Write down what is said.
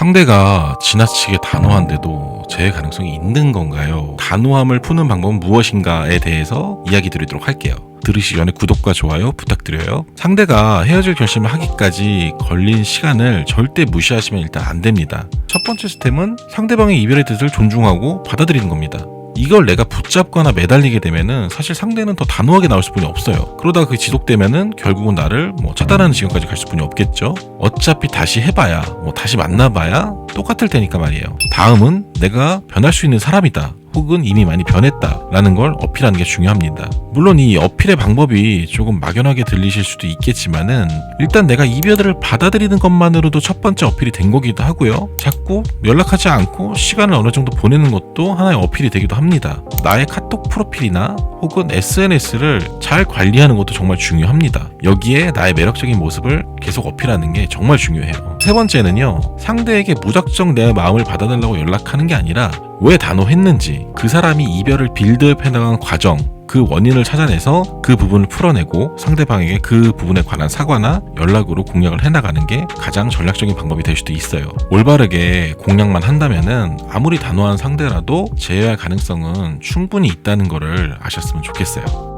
상대가 지나치게 단호한데도 재회 가능성이 있는 건가요? 단호함을 푸는 방법은 무엇인가에 대해서 이야기 드리도록 할게요. 들으시기 전에 구독과 좋아요 부탁드려요. 상대가 헤어질 결심을 하기까지 걸린 시간을 절대 무시하시면 일단 안 됩니다. 첫 번째 스템은 상대방의 이별의 뜻을 존중하고 받아들이는 겁니다. 이걸 내가 붙잡거나 매달리게 되면은 사실 상대는 더 단호하게 나올 수뿐이 없어요. 그러다가 그게 지속되면은 결국은 나를 뭐 차단하는 지경까지 갈 수뿐이 없겠죠. 어차피 다시 해봐야 뭐 다시 만나봐야 똑같을 테니까 말이에요. 다음은 내가 변할 수 있는 사람이다. 혹은 이미 많이 변했다라는 걸 어필하는 게 중요합니다. 물론 이 어필의 방법이 조금 막연하게 들리실 수도 있겠지만은 일단 내가 이별을 받아들이는 것만으로도 첫 번째 어필이 된 거기도 하고요. 자꾸 연락하지 않고 시간을 어느 정도 보내는 것도 하나의 어필이 되기도 합니다. 나의 카톡 프로필이나 혹은 SNS를 잘 관리하는 것도 정말 중요합니다. 여기에 나의 매력적인 모습을 계속 어필하는 게 정말 중요해요. 세 번째는요, 상대에게 무작정 내 마음을 받아달라고 연락하는 게 아니라 왜 단호했는지, 그 사람이 이별을 빌드업 해 나간 과정, 그 원인을 찾아내서 그 부분을 풀어내고 상대방에게 그 부분에 관한 사과나 연락으로 공략을 해나가는 게 가장 전략적인 방법이 될 수도 있어요. 올바르게 공략만 한다면은 아무리 단호한 상대라도 제외할 가능성은 충분히 있다는 거를 아셨으면 좋겠어요.